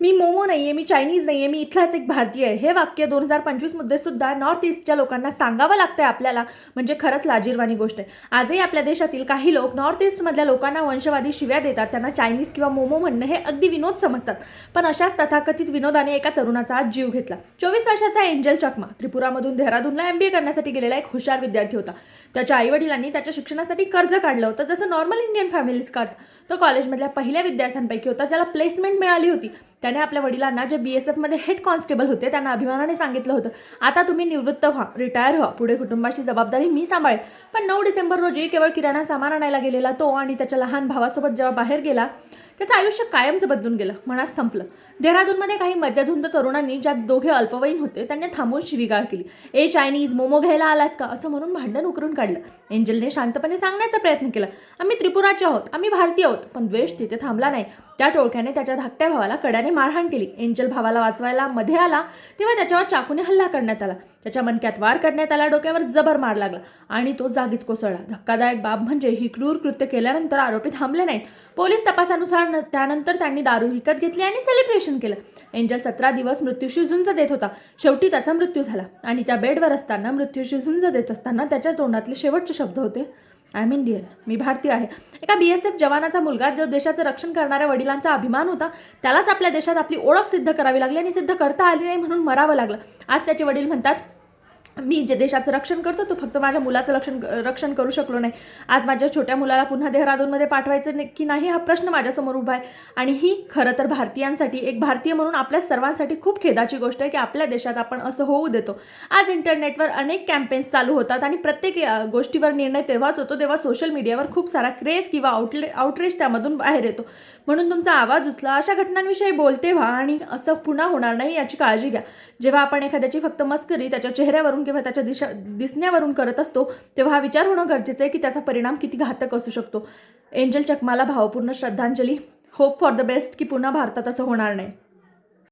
मी मोमो नाही आहे मी चायनीज नाही आहे मी इथलाच एक भारतीय आहे. हे वाक्य दोन हजार पंचवीसमध्ये सुद्धा नॉर्थ ईस्टच्या लोकांना सांगावं लागतं आहे आपल्याला. म्हणजे खरंच लाजीरवाणी गोष्ट आहे. आजही आपल्या देशातील काही लोक नॉर्थ ईस्टमधल्या लोकांना वंशवादी शिव्या देतात. त्यांना चायनीज किंवा मोमो म्हणणं हे अगदी विनोद समजतात. पण अशाच तथाकथित विनोदाने एका तरुणाचा आज जीव घेतला. चोवीस वर्षाचा एंजल चकमा. त्रिपुरामधून देहरादूनला एम बी ए करण्यासाठी गेलेला एक हुशार विद्यार्थी होता. त्याच्या आईवडिलांनी त्याच्या शिक्षणासाठी कर्ज काढलं होतं जसं नॉर्मल इंडियन फॅमिलीज काढतं तो कॉलेजमधल्या पहिल्या विद्यार्थ्यांपैकी होता ज्याला प्लेसमेंट मिळाली होती. त्याने आपल्या वडिलांना जे बी एस एफमध्ये हेड कॉन्स्टेबल होते त्यांना अभिमानाने सांगितलं होतं आता तुम्ही निवृत्त व्हा रिटायर व्हा पुढे कुटुंबाची जबाबदारी मी सांभाळेल पण नऊ डिसेंबर रोजी केवळ किराणा सामान आणायला गेलेला तो आणि त्याच्या लहान भावासोबत जेव्हा बाहेर गेला त्याचं आयुष्य कायमचं बदलून गेलं. मनात संपलं. देहरादूनमध्ये काही मध्यधुंद तरुणांनी ज्यात दोघे अल्पवयीन होते त्यांनी थांबून शिवीगाळ केली. ए चायनीज मोमो घ्यायला आलास का असं म्हणून भांडण उकरून काढलं. एंजलने शांतपणे सांगण्याचा प्रयत्न केला. आम्ही त्रिपुराचे आहोत. आम्ही भारतीय आहोत. पण द्वेष तिथे थांबला नाही त्या टोळक्याने त्याच्या धाकट्या भावाला कड्याने मारहाण केली. एंजल भावाला वाचवायला मध्ये आला तेव्हा त्याच्यावर चाकूने हल्ला करण्यात आला. त्याच्या मणक्यात वार करण्यात आला डोक्यावर जबर मार लागला आणि तो जागीच कोसळला. धक्कादायक बाब म्हणजे ही क्रूर कृत्य केल्यानंतर आरोपी थांबले नाहीत. पोलीस तपासानुसार त्यान त्यानंतर त्यांनी दारू विकत घेतली आणि सेलिब्रेशन केलं. एंजल सतरा दिवस मृत्यूशी झुंज देत होता. शेवटी त्याचा मृत्यू झाला. आणि त्या बेडवर असताना मृत्यूशी झुंज देत असताना त्याच्या तोंडातले शेवटचे शब्द होते आय एम इंडियन मी भारतीय आहे. एका बी एस एफ जवानाचा मुलगा जो देशाचं रक्षण करणाऱ्या वडिलांचा अभिमान होता त्यालाच आपल्या देशात आपली ओळख सिद्ध करावी लागली आणि सिद्ध करता आली नाही म्हणून मरावं लागलं. आज त्याचे वडील म्हणतात मी जे देशाचं रक्षण करतो तो फक्त माझ्या मुलाचं रक्षण रक्षण करू शकलो नाही. आज माझ्या छोट्या मुलाला पुन्हा देहरादूनमध्ये पाठवायचं की नाही हा प्रश्न माझ्यासमोर उभा आहे. आणि ही खरं तर भारतीयांसाठी एक भारतीय म्हणून आपल्या सर्वांसाठी खूप खेदाची गोष्ट आहे की आपल्या देशात आपण असं होऊ देतो. आज इंटरनेटवर अनेक कॅम्पेन्स चालू होतात आणि प्रत्येक गोष्टीवर निर्णय तेव्हाच होतो तेव्हा सोशल मीडियावर खूप सारा क्रेज किंवा आउटले आउटरीच त्यामधून बाहेर येतो. म्हणून तुमचा आवाज उचला अशा घटनांविषयी बोलते व्हा आणि असं पुन्हा होणार नाही याची काळजी घ्या. जेव्हा आपण एखाद्याची फक्त मस्करी त्याच्या चेहऱ्यावरून किंवा त्याच्या दिशा दिसण्यावरून करत असतो तेव्हा हा विचार होणं गरजेचं आहे की त्याचा परिणाम किती घातक असू शकतो. एंजल चकमाला भावपूर्ण श्रद्धांजली. होप फॉर द बेस्ट की पुन्हा भारतात असं होणार नाही.